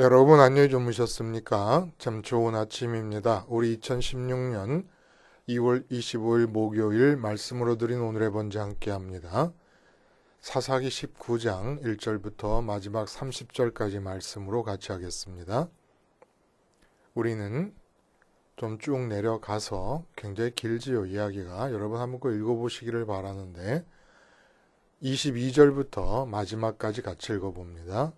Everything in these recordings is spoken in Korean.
여러분 안녕히 주무셨습니까? 참 좋은 아침입니다. 우리 2016년 2월 25일 목요일 말씀으로 드린 오늘의 번제 함께 합니다. 사사기 19장 1절부터 마지막 30절까지 말씀으로 같이 하겠습니다. 우리는 좀 쭉 내려가서 굉장히 길지요, 이야기가. 여러분 한번 꼭 읽어보시기를 바라는데 22절부터 마지막까지 같이 읽어봅니다.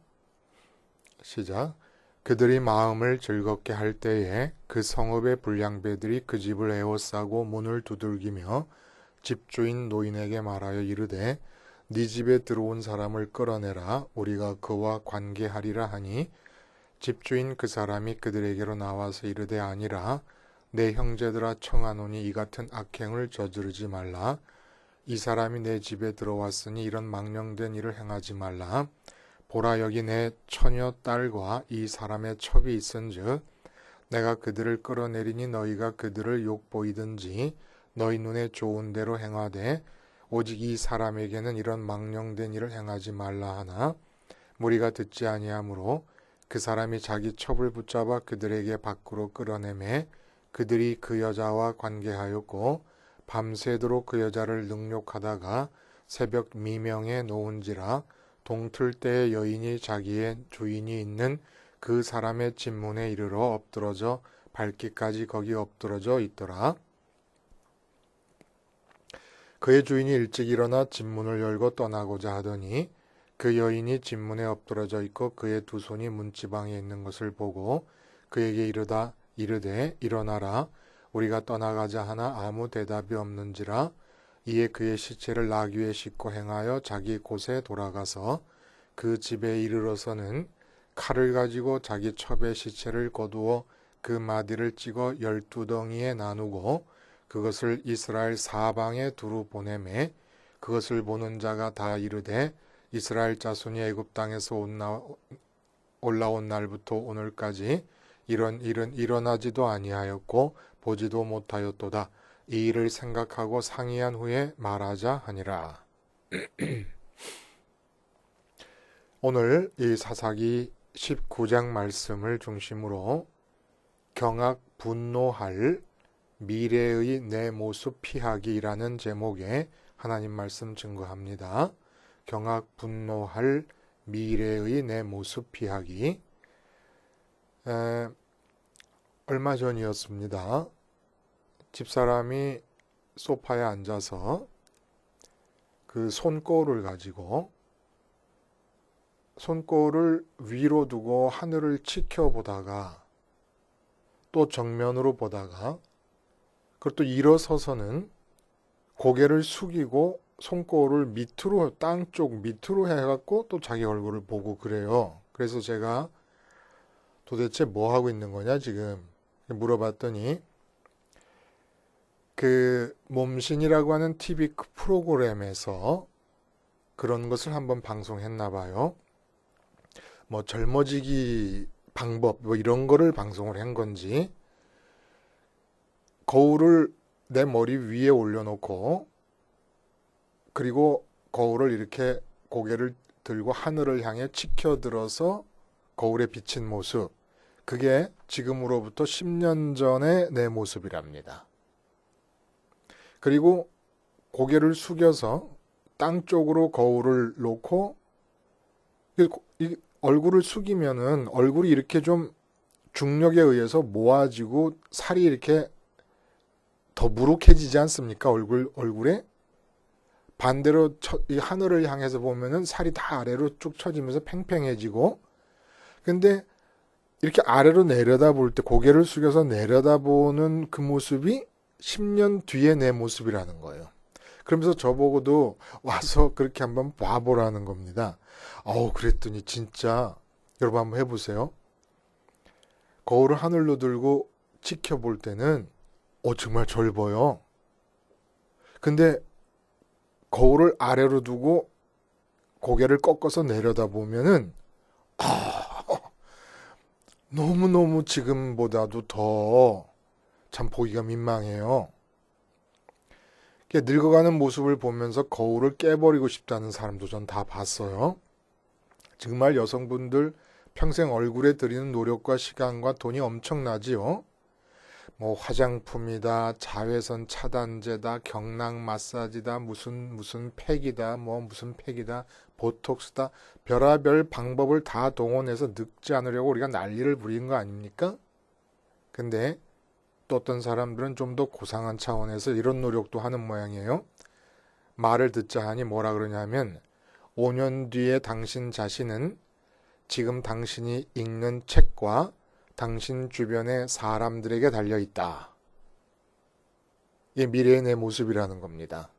시작. 그들이 마음을 즐겁게 할 때에 그 성읍의 불량배들이 그 집을 에워싸고 문을 두들기며 집주인 노인에게 말하여 이르되 네 집에 들어온 사람을 끌어내라. 우리가 그와 관계하리라 하니 집주인 그 사람이 그들에게로 나와서 이르되 아니라 내 형제들아 청하노니 이 같은 악행을 저지르지 말라. 이 사람이 내 집에 들어왔으니 이런 망령된 일을 행하지 말라 보라 여기 내 처녀 딸과 이 사람의 첩이 있은즉 내가 그들을 끌어내리니 너희가 그들을 욕보이든지 너희 눈에 좋은 대로 행하되 오직 이 사람에게는 이런 망령된 일을 행하지 말라 하나? 무리가 듣지 아니하므로 그 사람이 자기 첩을 붙잡아 그들에게 밖으로 끌어내매 그들이 그 여자와 관계하였고 밤새도록 그 여자를 능욕하다가 새벽 미명에 놓은지라 동틀 때 여인이 자기의 주인이 있는 그 사람의 집문에 이르러 엎드러져 밝기까지 거기 엎드러져 있더라. 그의 주인이 일찍 일어나 집문을 열고 떠나고자 하더니 그 여인이 집문에 엎드러져 있고 그의 두 손이 문지방에 있는 것을 보고 그에게 이르다 이르되 일어나라 우리가 떠나가자 하나 아무 대답이 없는지라 이에 그의 시체를 나귀에 싣고 행하여 자기 곳에 돌아가서 그 집에 이르러서는 칼을 가지고 자기 첩의 시체를 거두어 그 마디를 찍어 열두 덩이에 나누고 그것을 이스라엘 사방에 두루 보내매 그것을 보는 자가 다 이르되 이스라엘 자손이 애굽 땅에서 올라온 날부터 오늘까지 이런 일은 일어나지도 아니하였고 보지도 못하였도다. 이 일을 생각하고 상의한 후에 말하자 하니라. 오늘 이 사사기 19장 말씀을 중심으로 경악 분노할 미래의 내 모습 피하기라는 제목의 하나님 말씀 증거합니다. 경악 분노할 미래의 내 모습 피하기. 에, 얼마 전이었습니다. 집사람이 소파에 앉아서 그 손꼬를 가지고 손꼬를 위로 두고 하늘을 지켜보다가 또 정면으로 보다가 그것도 일어서서는 고개를 숙이고 손꼬를 밑으로 땅 쪽 밑으로 해갖고 또 자기 얼굴을 보고 그래요. 그래서 제가 도대체 뭐 하고 있는 거냐 지금 물어봤더니 그 몸신이라고 하는 TV 프로그램에서 그런 것을 한번 방송했나 봐요. 뭐 젊어지기 방법 뭐 이런 거를 방송을 한 건지 거울을 내 머리 위에 올려놓고 그리고 거울을 이렇게 고개를 들고 하늘을 향해 치켜들어서 거울에 비친 모습 그게 지금으로부터 10년 전의 내 모습이랍니다. 그리고 고개를 숙여서 땅 쪽으로 거울을 놓고 얼굴을 숙이면은 얼굴이 이렇게 좀 중력에 의해서 모아지고 살이 이렇게 더 무룩해지지 않습니까? 얼굴 얼굴에 반대로 처, 이 하늘을 향해서 보면은 살이 다 아래로 쭉 처지면서 팽팽해지고 근데 이렇게 아래로 내려다볼 때 고개를 숙여서 내려다보는 그 모습이 10년 뒤에 내 모습이라는 거예요. 그러면서 저보고도 와서 그렇게 한번 봐보라는 겁니다. 어우, 그랬더니 진짜 여러분 한번 해보세요. 거울을 하늘로 들고 지켜볼 때는 어, 정말 젊어요. 근데 거울을 아래로 두고 고개를 꺾어서 내려다 보면은 아, 너무너무 지금보다도 더 참 보기가 민망해요. 늙어가는 모습을 보면서 거울을 깨버리고 싶다는 사람도 전 다 봤어요. 정말 여성분들 평생 얼굴에 들이는 노력과 시간과 돈이 엄청나지요. 뭐 화장품이다, 자외선 차단제다, 경락 마사지다, 무슨 무슨 팩이다, 뭐 무슨 팩이다, 보톡스다, 별하별 방법을 다 동원해서 늙지 않으려고 우리가 난리를 부리는 거 아닙니까? 근데 또 어떤 사람들은 좀 더 고상한 차원에서 이런 노력도 하는 모양이에요. 말을 듣자 하니 뭐라 그러냐면 5년 뒤에 당신 자신은 지금 당신이 읽는 책과 당신 주변의 사람들에게 달려 있다. 이게 미래의 내 모습이라는 겁니다.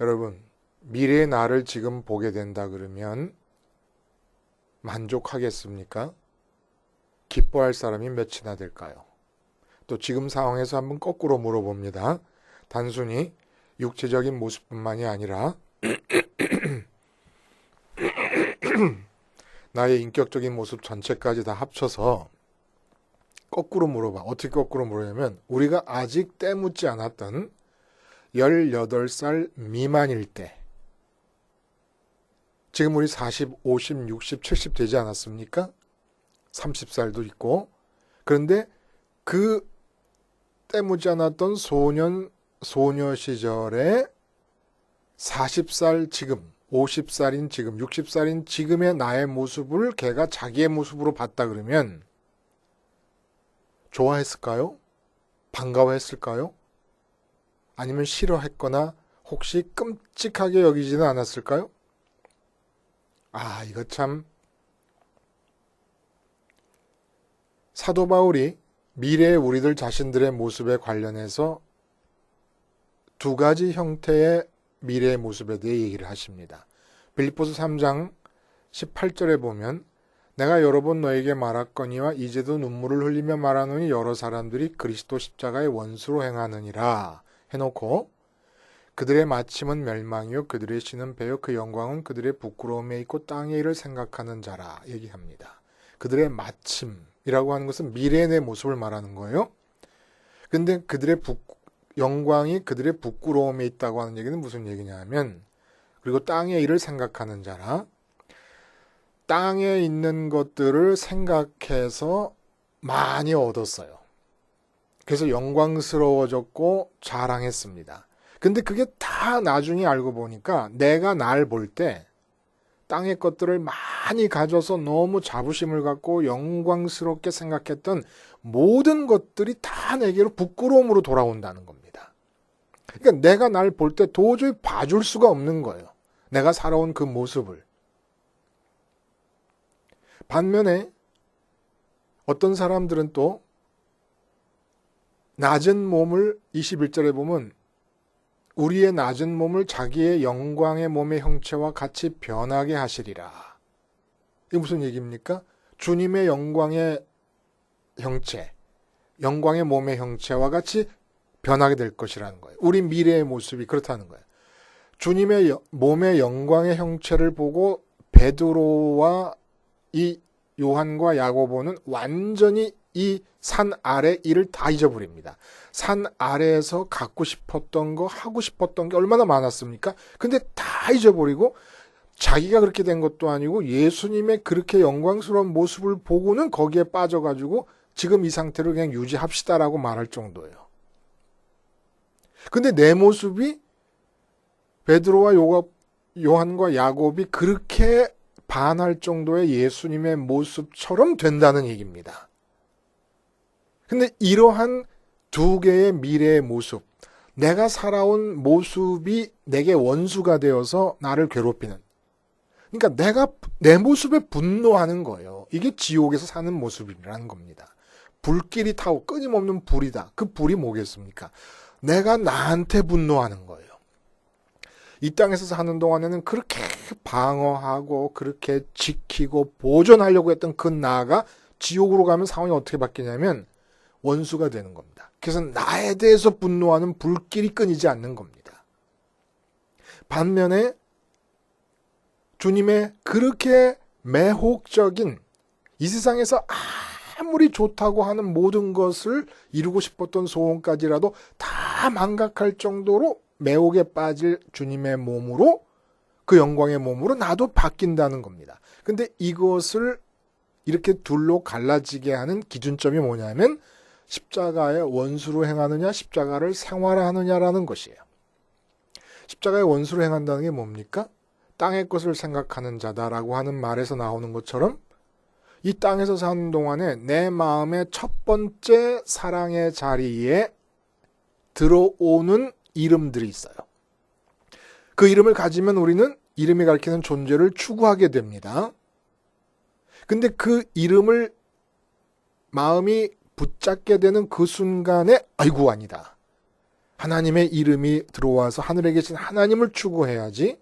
여러분, 미래의 나를 지금 보게 된다 그러면 만족하겠습니까? 기뻐할 사람이 몇이나 될까요? 또 지금 상황에서 한번 거꾸로 물어봅니다. 단순히 육체적인 모습뿐만이 아니라 나의 인격적인 모습 전체까지 다 합쳐서 거꾸로 물어봐. 어떻게 거꾸로 물으냐면 우리가 아직 때묻지 않았던 18살 미만일 때 지금 우리 40, 50, 60, 70 되지 않았습니까? 30살도 있고 그런데 그 때묻지 않았던 소년 소녀 시절에 40살 지금 50살인 지금, 60살인 지금의 나의 모습을 걔가 자기의 모습으로 봤다 그러면 좋아했을까요? 반가워했을까요? 아니면 싫어했거나 혹시 끔찍하게 여기지는 않았을까요? 아, 이거 참 사도 바울이 미래의 우리들 자신들의 모습에 관련해서 두 가지 형태의 미래의 모습에 대해 얘기를 하십니다. 빌립보서 3장 18절에 보면 내가 여러 번 너에게 말했거니와 이제도 눈물을 흘리며 말하노니 여러 사람들이 그리스도 십자가의 원수로 행하느니라 해놓고 그들의 마침은 멸망이요 그들의 신은 배요 그 영광은 그들의 부끄러움에 있고 땅의 일을 생각하는 자라 얘기합니다. 그들의 마침 이라고 하는 것은 미래의 내 모습을 말하는 거예요. 근데 그들의 부, 영광이 그들의 부끄러움에 있다고 하는 얘기는 무슨 얘기냐면 그리고 땅의 일을 생각하는 자라 땅에 있는 것들을 생각해서 많이 얻었어요. 그래서 영광스러워졌고 자랑했습니다. 근데 그게 다 나중에 알고 보니까 내가 날 볼 때 땅의 것들을 많이 가져서 너무 자부심을 갖고 영광스럽게 생각했던 모든 것들이 다 내게로 부끄러움으로 돌아온다는 겁니다. 그러니까 내가 날 볼 때 도저히 봐줄 수가 없는 거예요. 내가 살아온 그 모습을. 반면에 어떤 사람들은 또 낮은 몸을 21절에 보면 우리의 낮은 몸을 자기의 영광의 몸의 형체와 같이 변하게 하시리라. 이게 무슨 얘기입니까? 주님의 영광의 형체, 영광의 몸의 형체와 같이 변하게 될 것이라는 거예요. 우리 미래의 모습이 그렇다는 거예요. 주님의 몸의 영광의 형체를 보고 베드로와 이 요한과 야고보는 완전히 이 산 아래 일을 다 잊어버립니다. 산 아래에서 갖고 싶었던 거, 하고 싶었던 게 얼마나 많았습니까? 근데 다 잊어버리고 자기가 그렇게 된 것도 아니고 예수님의 그렇게 영광스러운 모습을 보고는 거기에 빠져가지고 지금 이 상태를 그냥 유지합시다라고 말할 정도예요. 근데 내 모습이 베드로와 요한과 야곱이 그렇게 반할 정도의 예수님의 모습처럼 된다는 얘기입니다. 근데 이러한 두 개의 미래의 모습, 내가 살아온 모습이 내게 원수가 되어서 나를 괴롭히는. 그러니까 내가 내 모습에 분노하는 거예요. 이게 지옥에서 사는 모습이라는 겁니다. 불길이 타고 끊임없는 불이다. 그 불이 뭐겠습니까? 내가 나한테 분노하는 거예요. 이 땅에서 사는 동안에는 그렇게 방어하고 그렇게 지키고 보존하려고 했던 그 나가 지옥으로 가면 상황이 어떻게 바뀌냐면 원수가 되는 겁니다. 그래서 나에 대해서 분노하는 불길이 끊이지 않는 겁니다. 반면에 주님의 그렇게 매혹적인 이 세상에서 아무리 좋다고 하는 모든 것을 이루고 싶었던 소원까지라도 다 망각할 정도로 매혹에 빠질 주님의 몸으로 그 영광의 몸으로 나도 바뀐다는 겁니다. 근데 이것을 이렇게 둘로 갈라지게 하는 기준점이 뭐냐면 십자가의 원수로 행하느냐, 십자가를 생활하느냐라는 것이에요. 십자가의 원수로 행한다는 게 뭡니까? 땅의 것을 생각하는 자다라고 하는 말에서 나오는 것처럼 이 땅에서 사는 동안에 내 마음의 첫 번째 사랑의 자리에 들어오는 이름들이 있어요. 그 이름을 가지면 우리는 이름이 가리키는 존재를 추구하게 됩니다. 근데 그 이름을 마음이 붙잡게 되는 그 순간에 아이고 아니다. 하나님의 이름이 들어와서 하늘에 계신 하나님을 추구해야지.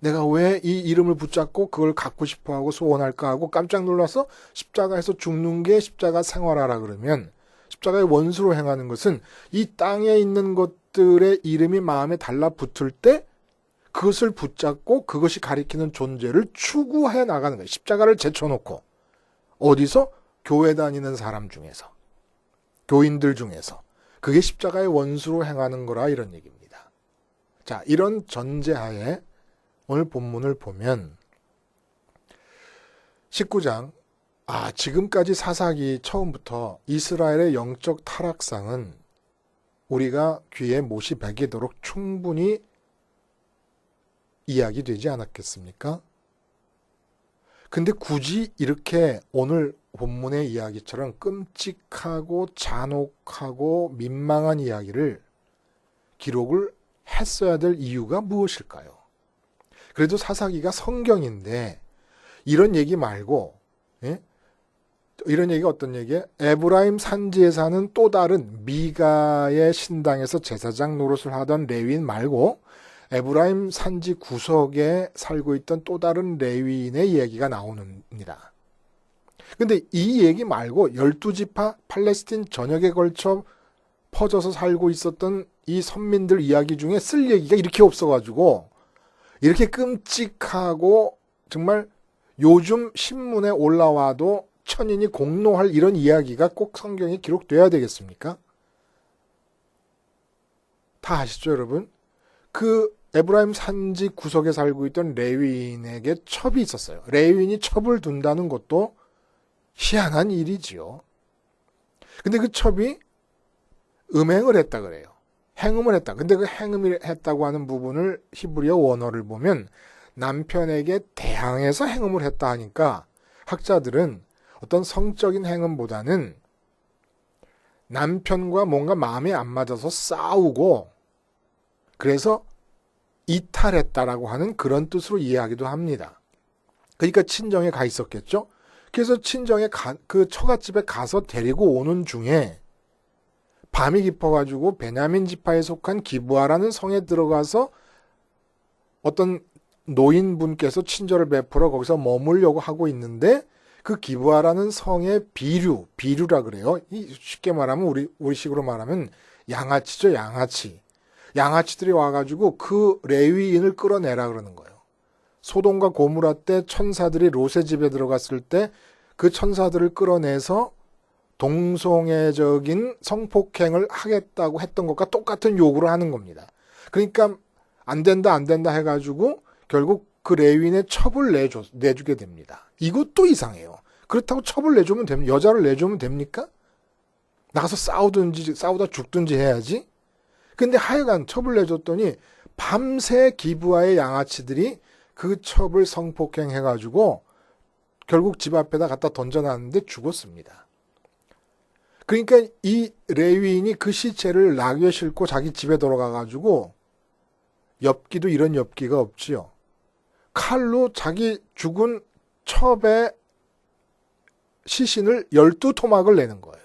내가 왜 이 이름을 붙잡고 그걸 갖고 싶어 하고 소원할까 하고 깜짝 놀라서 십자가에서 죽는 게 십자가 생활하라 그러면 십자가의 원수로 행하는 것은 이 땅에 있는 것들의 이름이 마음에 달라붙을 때 그것을 붙잡고 그것이 가리키는 존재를 추구해 나가는 거예요. 십자가를 제쳐놓고 어디서 교회 다니는 사람 중에서 교인들 중에서 그게 십자가의 원수로 행하는 거라 이런 얘기입니다. 자, 이런 전제하에 오늘 본문을 보면 19장 아, 지금까지 사사기 처음부터 이스라엘의 영적 타락상은 우리가 귀에 못이 베기도록 충분히 이야기되지 않았겠습니까? 근데 굳이 이렇게 오늘 본문의 이야기처럼 끔찍하고 잔혹하고 민망한 이야기를 기록을 했어야 될 이유가 무엇일까요? 그래도 사사기가 성경인데 이런 얘기 말고 예? 이런 얘기가 어떤 얘기예요? 에브라임 산지에 사는 또 다른 미가의 신당에서 제사장 노릇을 하던 레위인 말고 에브라임 산지 구석에 살고 있던 또 다른 레위인의 얘기가 나오는니다. 근데 이 얘기 말고 열두 지파 팔레스틴 전역에 걸쳐 퍼져서 살고 있었던 이 선민들 이야기 중에 쓸 얘기가 이렇게 없어가지고 이렇게 끔찍하고 정말 요즘 신문에 올라와도 천인이 공노할 이런 이야기가 꼭 성경에 기록돼야 되겠습니까? 다 아시죠, 여러분? 그 에브라임 산지 구석에 살고 있던 레위인에게 첩이 있었어요. 레위인이 첩을 둔다는 것도 희한한 일이지요. 근데 그 첩이 음행을 했다 그래요. 행음을 했다. 근데 그 행음을 했다고 하는 부분을 히브리어 원어를 보면 남편에게 대항해서 행음을 했다 하니까 학자들은 어떤 성적인 행음보다는 남편과 뭔가 마음에 안 맞아서 싸우고 그래서 이탈했다라고 하는 그런 뜻으로 이해하기도 합니다. 그러니까 친정에 가 있었겠죠. 그래서 친정에 가, 그 처갓집에 가서 데리고 오는 중에 밤이 깊어가지고 베냐민 지파에 속한 기부하라는 성에 들어가서 어떤 노인분께서 친절을 베풀어 거기서 머물려고 하고 있는데 그 기부하라는 성의 비류, 비류라 그래요. 쉽게 말하면 우리 우리식으로 말하면 양아치죠, 양아치. 양아치들이 와가지고 그 레위인을 끌어내라 그러는 거예요. 소돔과 고무라 때 천사들이 롯의 집에 들어갔을 때 그 천사들을 끌어내서 동성애적인 성폭행을 하겠다고 했던 것과 똑같은 요구를 하는 겁니다. 그러니까 안 된다 안 된다 해가지고 결국 그 레윈의 첩을 내줘, 내주게 됩니다. 이것도 이상해요. 그렇다고 첩을 내주면 됩니까? 여자를 내주면 됩니까? 나가서 싸우든지 싸우다 죽든지 해야지. 근데 하여간 첩을 내줬더니 밤새 기부하의 양아치들이 그 첩을 성폭행해가지고 결국 집 앞에다 갖다 던져놨는데 죽었습니다. 그러니까 이 레위인이 그 시체를 낙에 싣고 자기 집에 돌아가가지고 엽기도 이런 엽기가 없지요. 칼로 자기 죽은 첩의 시신을 열두 토막을 내는 거예요.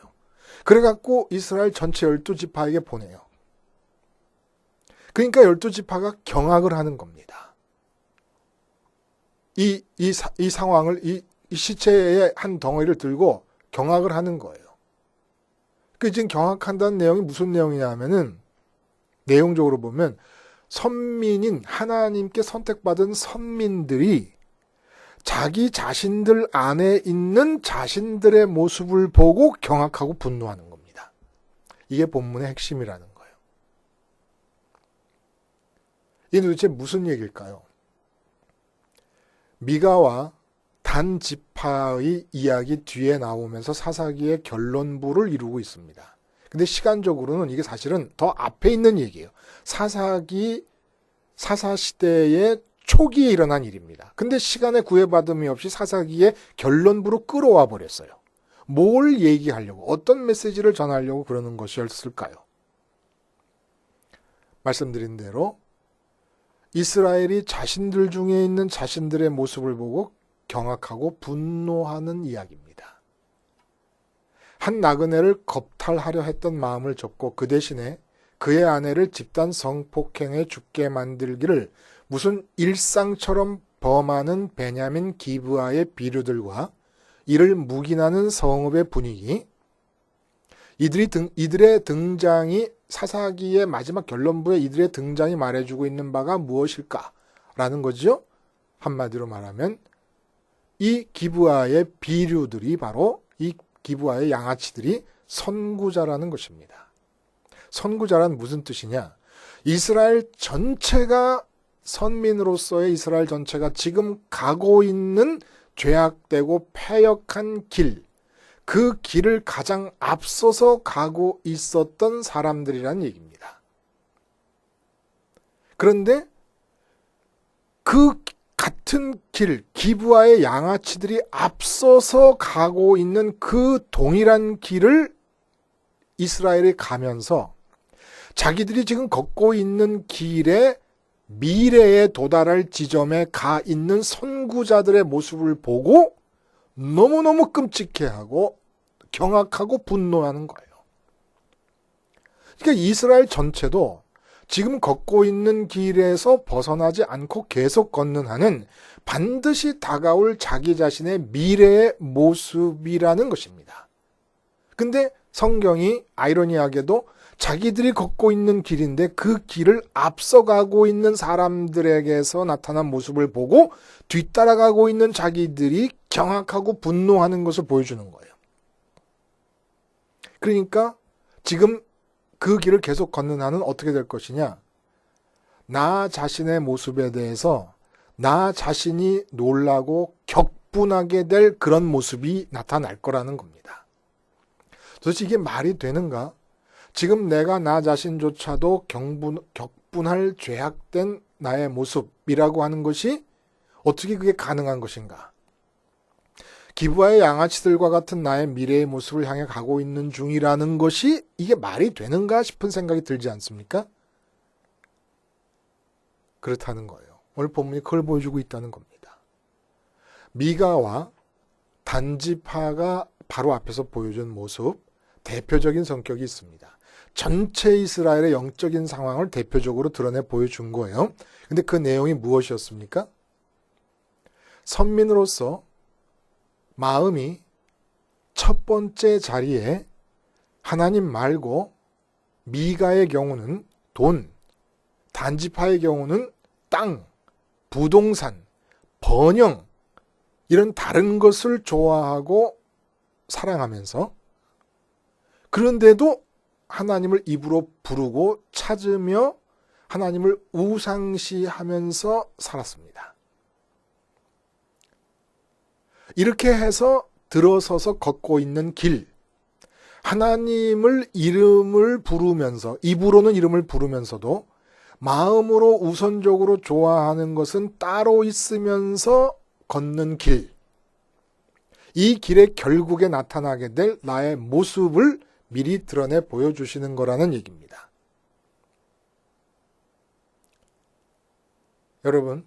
그래갖고 이스라엘 전체 열두 지파에게 보내요. 그러니까 열두 지파가 경악을 하는 겁니다. 이, 이, 이 상황을, 이, 이 시체의 한 덩어리를 들고 경악을 하는 거예요. 그 지금 경악한다는 내용이 무슨 내용이냐면은 내용적으로 보면 선민인 하나님께 선택받은 선민들이 자기 자신들 안에 있는 자신들의 모습을 보고 경악하고 분노하는 겁니다. 이게 본문의 핵심이라는 거예요. 이 도대체 무슨 얘기일까요? 미가와 단 지파의 이야기 뒤에 나오면서 사사기의 결론부를 이루고 있습니다. 근데 시간적으로는 이게 사실은 더 앞에 있는 얘기예요. 사사기 사사 시대의 초기에 일어난 일입니다. 근데 시간에 구애받음이 없이 사사기의 결론부로 끌어와 버렸어요. 뭘 얘기하려고, 어떤 메시지를 전하려고 그러는 것이었을까요? 말씀드린 대로 이스라엘이 자신들 중에 있는 자신들의 모습을 보고 경악하고 분노하는 이야기입니다. 한 나그네를 겁탈하려 했던 마음을 접고 그 대신에 그의 아내를 집단 성폭행에 죽게 만들기를 무슨 일상처럼 범하는 베냐민 기브아의 비류들과 이를 묵인하는 성읍의 분위기, 이들이 등, 이들의 등장이 사사기의 마지막 결론부에 이들의 등장이 말해주고 있는 바가 무엇일까라는 거죠. 한마디로 말하면 이 기브아의 비류들이 바로 이 기브아의 양아치들이 선구자라는 것입니다. 선구자란 무슨 뜻이냐? 이스라엘 전체가 선민으로서의 이스라엘 전체가 지금 가고 있는 죄악되고 패역한 길, 그 길을 가장 앞서서 가고 있었던 사람들이란 얘기입니다. 그런데 그 같은 길, 기부와의 양아치들이 앞서서 가고 있는 그 동일한 길을 이스라엘이 가면서 자기들이 지금 걷고 있는 길에 미래에 도달할 지점에 가 있는 선구자들의 모습을 보고 너무너무 끔찍해하고 경악하고 분노하는 거예요. 그러니까 이스라엘 전체도 지금 걷고 있는 길에서 벗어나지 않고 계속 걷는 한은 반드시 다가올 자기 자신의 미래의 모습이라는 것입니다. 근데 성경이 아이러니하게도 자기들이 걷고 있는 길인데 그 길을 앞서가고 있는 사람들에게서 나타난 모습을 보고 뒤따라가고 있는 자기들이 경악하고 분노하는 것을 보여주는 거예요. 그러니까 지금 그 길을 계속 걷는 한은 어떻게 될 것이냐? 나 자신의 모습에 대해서 나 자신이 놀라고 격분하게 될 그런 모습이 나타날 거라는 겁니다. 도대체 이게 말이 되는가? 지금 내가 나 자신조차도 경분, 격분할 죄악된 나의 모습이라고 하는 것이 어떻게 그게 가능한 것인가? 기부와의 양아치들과 같은 나의 미래의 모습을 향해 가고 있는 중이라는 것이 이게 말이 되는가 싶은 생각이 들지 않습니까? 그렇다는 거예요. 오늘 본문이 그걸 보여주고 있다는 겁니다. 미가와 단지파가 바로 앞에서 보여준 모습, 대표적인 성격이 있습니다. 전체 이스라엘의 영적인 상황을 대표적으로 드러내 보여준 거예요. 근데 그 내용이 무엇이었습니까? 선민으로서 마음이 첫 번째 자리에 하나님 말고 미가의 경우는 돈, 단지파의 경우는 땅, 부동산, 번영, 이런 다른 것을 좋아하고 사랑하면서 그런데도 하나님을 입으로 부르고 찾으며 하나님을 우상시하면서 살았습니다. 이렇게 해서 들어서서 걷고 있는 길, 하나님을 이름을 부르면서, 입으로는 이름을 부르면서도 마음으로 우선적으로 좋아하는 것은 따로 있으면서 걷는 길. 이 길의 결국에 나타나게 될 나의 모습을 미리 드러내 보여주시는 거라는 얘기입니다. 여러분,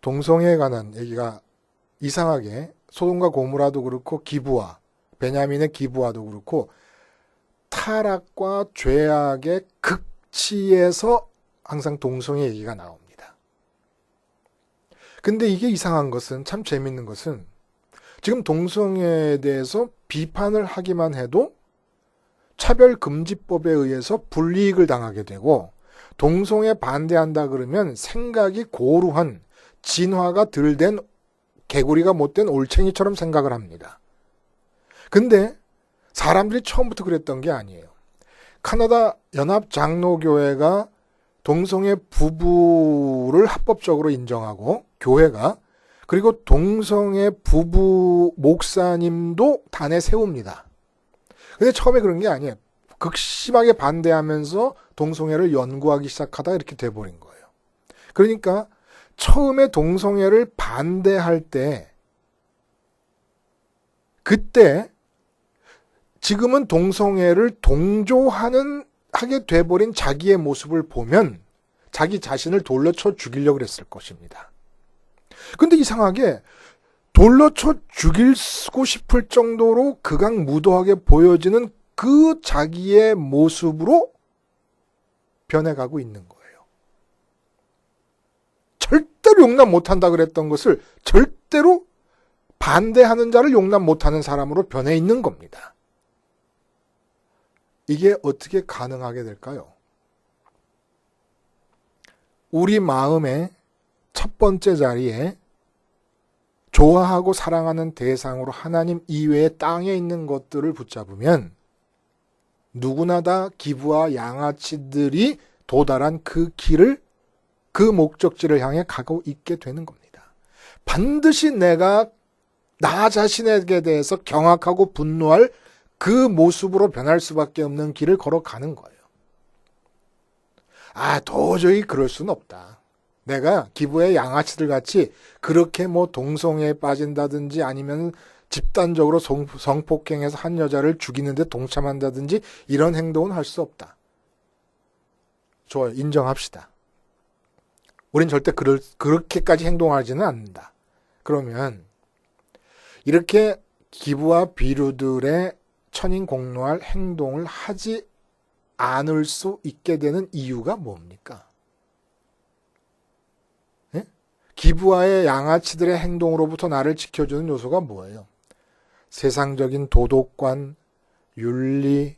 동성애에 관한 얘기가 이상하게 소돔과 고무라도 그렇고 기부와 베냐민의 기부와도 그렇고 타락과 죄악의 극치에서 항상 동성애 얘기가 나옵니다. 근데 이게 이상한 것은 참 재밌는 것은 지금 동성애에 대해서 비판을 하기만 해도 차별금지법에 의해서 불이익을 당하게 되고 동성애 반대한다 그러면 생각이 고루한 진화가 덜 된 개구리가 못된 올챙이처럼 생각을 합니다. 근데 사람들이 처음부터 그랬던 게 아니에요. 카나다 연합 장로교회가 동성애 부부를 합법적으로 인정하고 교회가 그리고 동성애 부부 목사님도 단에 세웁니다. 근데 처음에 그런 게 아니에요. 극심하게 반대하면서 동성애를 연구하기 시작하다 이렇게 돼버린 거예요. 그러니까 처음에 동성애를 반대할 때 그때 지금은 동성애를 동조하는 하게 돼버린 자기의 모습을 보면 자기 자신을 돌려 쳐 죽이려고 그랬을 것입니다. 근데 이상하게 돌려 쳐 죽이고 싶을 정도로 극악무도하게 보여지는 그 자기의 모습으로 변해가고 있는 거예요. 절대로 용납 못한다 그랬던 것을 절대로 반대하는 자를 용납 못하는 사람으로 변해 있는 겁니다. 이게 어떻게 가능하게 될까요? 우리 마음의 첫 번째 자리에 좋아하고 사랑하는 대상으로 하나님 이외의 땅에 있는 것들을 붙잡으면 누구나 다 기부와 양아치들이 도달한 그 길을 그 목적지를 향해 가고 있게 되는 겁니다. 반드시 내가 나 자신에게 대해서 경악하고 분노할 그 모습으로 변할 수밖에 없는 길을 걸어가는 거예요. 아, 도저히 그럴 수는 없다. 내가 기부의 양아치들 같이 그렇게 뭐 동성애에 빠진다든지 아니면 집단적으로 성, 성폭행해서 한 여자를 죽이는데 동참한다든지 이런 행동은 할 수 없다. 좋아요. 인정합시다. 우린 절대 그럴, 그렇게까지 행동하지는 않는다. 그러면 이렇게 기부와 비류들의 천인 공로할 행동을 하지 않을 수 있게 되는 이유가 뭡니까? 예? 기부와의 양아치들의 행동으로부터 나를 지켜주는 요소가 뭐예요? 세상적인 도덕관, 윤리,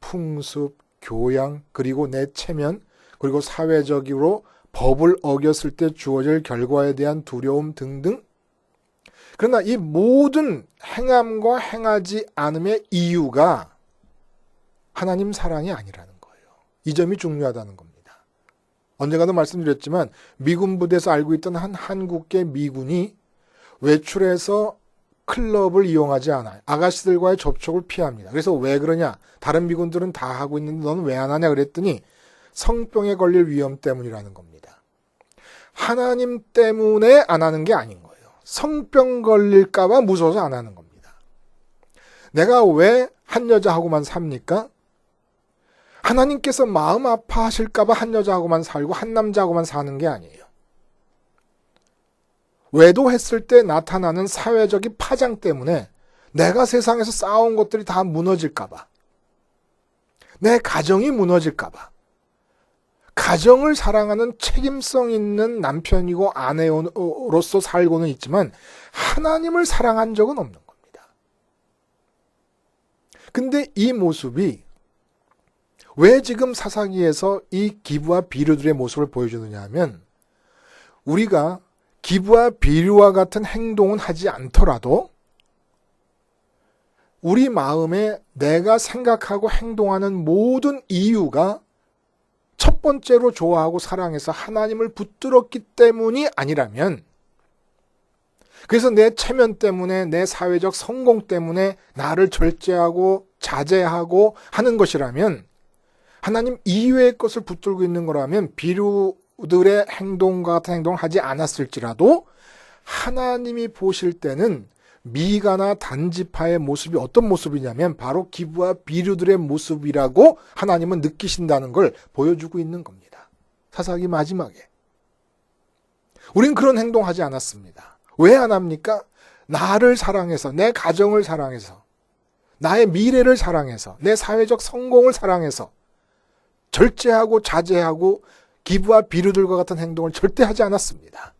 풍습, 교양, 그리고 내 체면, 그리고 사회적으로 법을 어겼을 때 주어질 결과에 대한 두려움 등등 그러나 이 모든 행함과 행하지 않음의 이유가 하나님 사랑이 아니라는 거예요. 이 점이 중요하다는 겁니다. 언젠가도 말씀드렸지만 미군 부대에서 알고 있던 한 한국계 미군이 외출해서 클럽을 이용하지 않아요. 아가씨들과의 접촉을 피합니다. 그래서 왜 그러냐? 다른 미군들은 다 하고 있는데 너는 왜안 하냐? 그랬더니 성병에 걸릴 위험 때문이라는 겁니다. 하나님 때문에 안 하는 게 아닌 거예요. 성병 걸릴까봐 무서워서 안 하는 겁니다. 내가 왜 한 여자하고만 삽니까? 하나님께서 마음 아파하실까봐 한 여자하고만 살고 한 남자하고만 사는 게 아니에요. 외도했을 때 나타나는 사회적인 파장 때문에 내가 세상에서 쌓아온 것들이 다 무너질까봐. 내 가정이 무너질까봐. 가정을 사랑하는 책임성 있는 남편이고 아내로서 살고는 있지만 하나님을 사랑한 적은 없는 겁니다. 근데 이 모습이 왜 지금 사사기에서 이 기부와 비류들의 모습을 보여주느냐 하면 우리가 기부와 비류와 같은 행동은 하지 않더라도 우리 마음에 내가 생각하고 행동하는 모든 이유가 첫 번째로 좋아하고 사랑해서 하나님을 붙들었기 때문이 아니라면 그래서 내 체면 때문에 내 사회적 성공 때문에 나를 절제하고 자제하고 하는 것이라면 하나님 이외의 것을 붙들고 있는 거라면 비류들의 행동과 같은 행동을 하지 않았을지라도 하나님이 보실 때는 미가나 단지파의 모습이 어떤 모습이냐면 바로 기부와 비류들의 모습이라고 하나님은 느끼신다는 걸 보여주고 있는 겁니다. 사사기 마지막에. 우린 그런 행동하지 않았습니다. 왜 안 합니까? 나를 사랑해서, 내 가정을 사랑해서, 나의 미래를 사랑해서, 내 사회적 성공을 사랑해서, 절제하고 자제하고 기부와 비류들과 같은 행동을 절대 하지 않았습니다.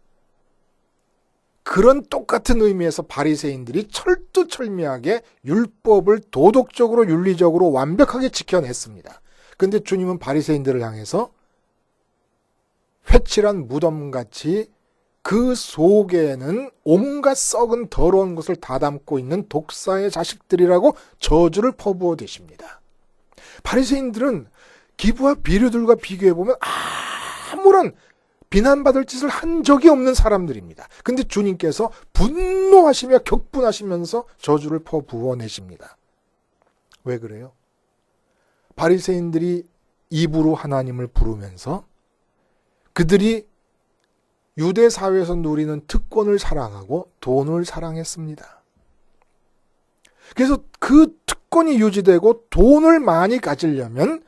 그런 똑같은 의미에서 바리새인들이 철두철미하게 율법을 도덕적으로 윤리적으로 완벽하게 지켜냈습니다. 근데 주님은 바리새인들을 향해서 회칠한 무덤같이 그 속에는 온갖 썩은 더러운 것을 다 담고 있는 독사의 자식들이라고 저주를 퍼부어 대십니다. 바리새인들은 기부와 비류들과 비교해 보면 아무런 비난받을 짓을 한 적이 없는 사람들입니다. 근데 주님께서 분노하시며 격분하시면서 저주를 퍼부어 내십니다. 왜 그래요? 바리새인들이 입으로 하나님을 부르면서 그들이 유대 사회에서 누리는 특권을 사랑하고 돈을 사랑했습니다. 그래서 그 특권이 유지되고 돈을 많이 가지려면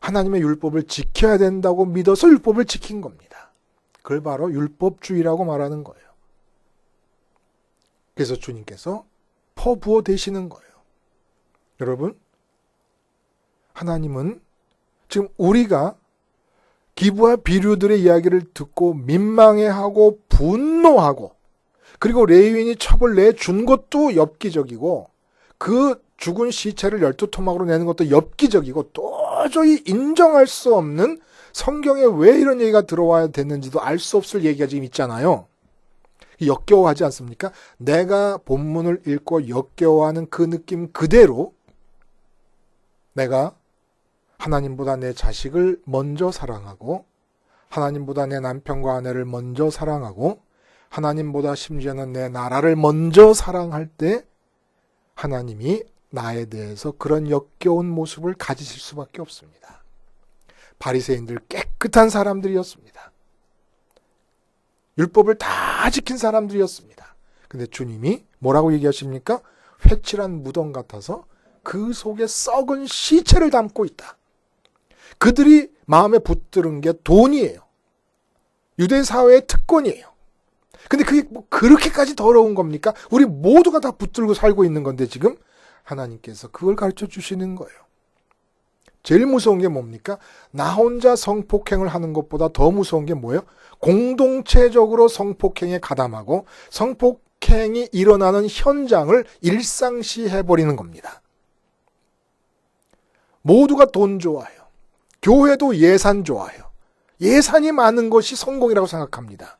하나님의 율법을 지켜야 된다고 믿어서 율법을 지킨 겁니다. 그걸 바로 율법주의라고 말하는 거예요. 그래서 주님께서 퍼부어 되시는 거예요. 여러분, 하나님은 지금 우리가 기부와 비류들의 이야기를 듣고 민망해하고 분노하고 그리고 레위인이 첩을 내준 것도 엽기적이고 그 죽은 시체를 열두 토막으로 내는 것도 엽기적이고 도저히 인정할 수 없는 성경에 왜 이런 얘기가 들어와야 됐는지도 알 수 없을 얘기가 지금 있잖아요. 역겨워하지 않습니까? 내가 본문을 읽고 역겨워하는 그 느낌 그대로 내가 하나님보다 내 자식을 먼저 사랑하고 하나님보다 내 남편과 아내를 먼저 사랑하고 하나님보다 심지어는 내 나라를 먼저 사랑할 때 하나님이 나에 대해서 그런 역겨운 모습을 가지실 수밖에 없습니다. 바리새인들 깨끗한 사람들이었습니다. 율법을 다 지킨 사람들이었습니다. 근데 주님이 뭐라고 얘기하십니까? 회칠한 무덤 같아서 그 속에 썩은 시체를 담고 있다. 그들이 마음에 붙들은 게 돈이에요. 유대 사회의 특권이에요. 근데 그게 뭐 그렇게까지 더러운 겁니까? 우리 모두가 다 붙들고 살고 있는 건데 지금 하나님께서 그걸 가르쳐 주시는 거예요. 제일 무서운 게 뭡니까? 나 혼자 성폭행을 하는 것보다 더 무서운 게 뭐예요? 공동체적으로 성폭행에 가담하고 성폭행이 일어나는 현장을 일상시해 버리는 겁니다. 모두가 돈 좋아해요. 교회도 예산 좋아해요. 예산이 많은 것이 성공이라고 생각합니다.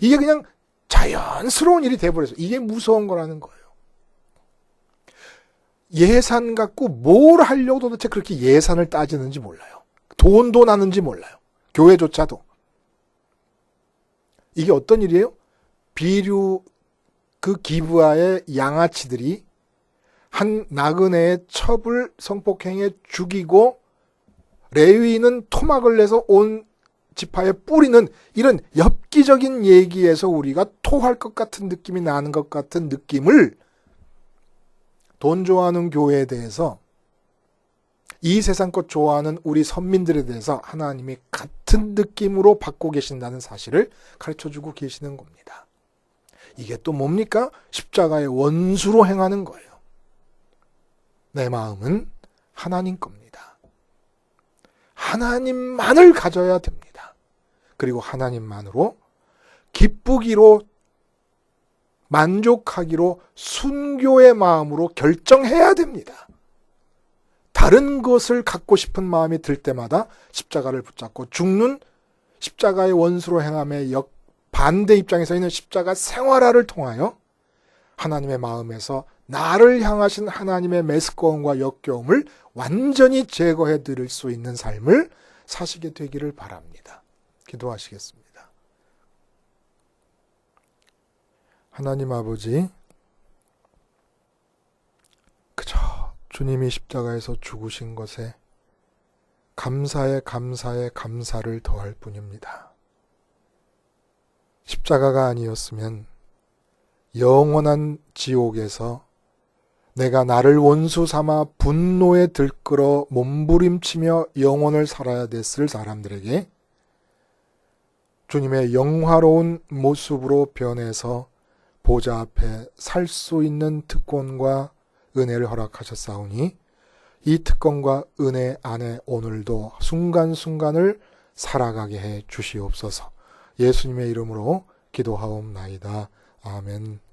이게 그냥 자연스러운 일이 돼버려서 이게 무서운 거라는 거예요. 예산 갖고 뭘 하려고 도대체 그렇게 예산을 따지는지 몰라요. 돈도 나는지 몰라요. 교회조차도. 이게 어떤 일이에요? 비류 그 기부하의 양아치들이 한 나그네의 첩을 성폭행에 죽이고 레위는 토막을 내서 온 지파에 뿌리는 이런 엽기적인 얘기에서 우리가 토할 것 같은 느낌이 나는 것 같은 느낌을 돈 좋아하는 교회에 대해서 이 세상 것 좋아하는 우리 선민들에 대해서 하나님이 같은 느낌으로 받고 계신다는 사실을 가르쳐 주고 계시는 겁니다. 이게 또 뭡니까? 십자가의 원수로 행하는 거예요. 내 마음은 하나님 겁니다. 하나님만을 가져야 됩니다. 그리고 하나님만으로 기쁘기로 만족하기로 순교의 마음으로 결정해야 됩니다. 다른 것을 갖고 싶은 마음이 들 때마다 십자가를 붙잡고 죽는 십자가의 원수로 행함의 역 반대 입장에 서 있는 십자가 생활화를 통하여 하나님의 마음에서 나를 향하신 하나님의 메스꺼움과 역겨움을 완전히 제거해 드릴 수 있는 삶을 사시게 되기를 바랍니다. 기도하시겠습니다. 하나님 아버지, 그저 주님이 십자가에서 죽으신 것에 감사에 감사에 감사를 더할 뿐입니다. 십자가가 아니었으면 영원한 지옥에서 내가 나를 원수 삼아 분노에 들끓어 몸부림치며 영혼을 살아야 됐을 사람들에게 주님의 영화로운 모습으로 변해서 보좌 앞에 살 수 있는 특권과 은혜를 허락하셨사오니 이 특권과 은혜 안에 오늘도 순간순간을 살아가게 해 주시옵소서 예수님의 이름으로 기도하옵나이다. 아멘.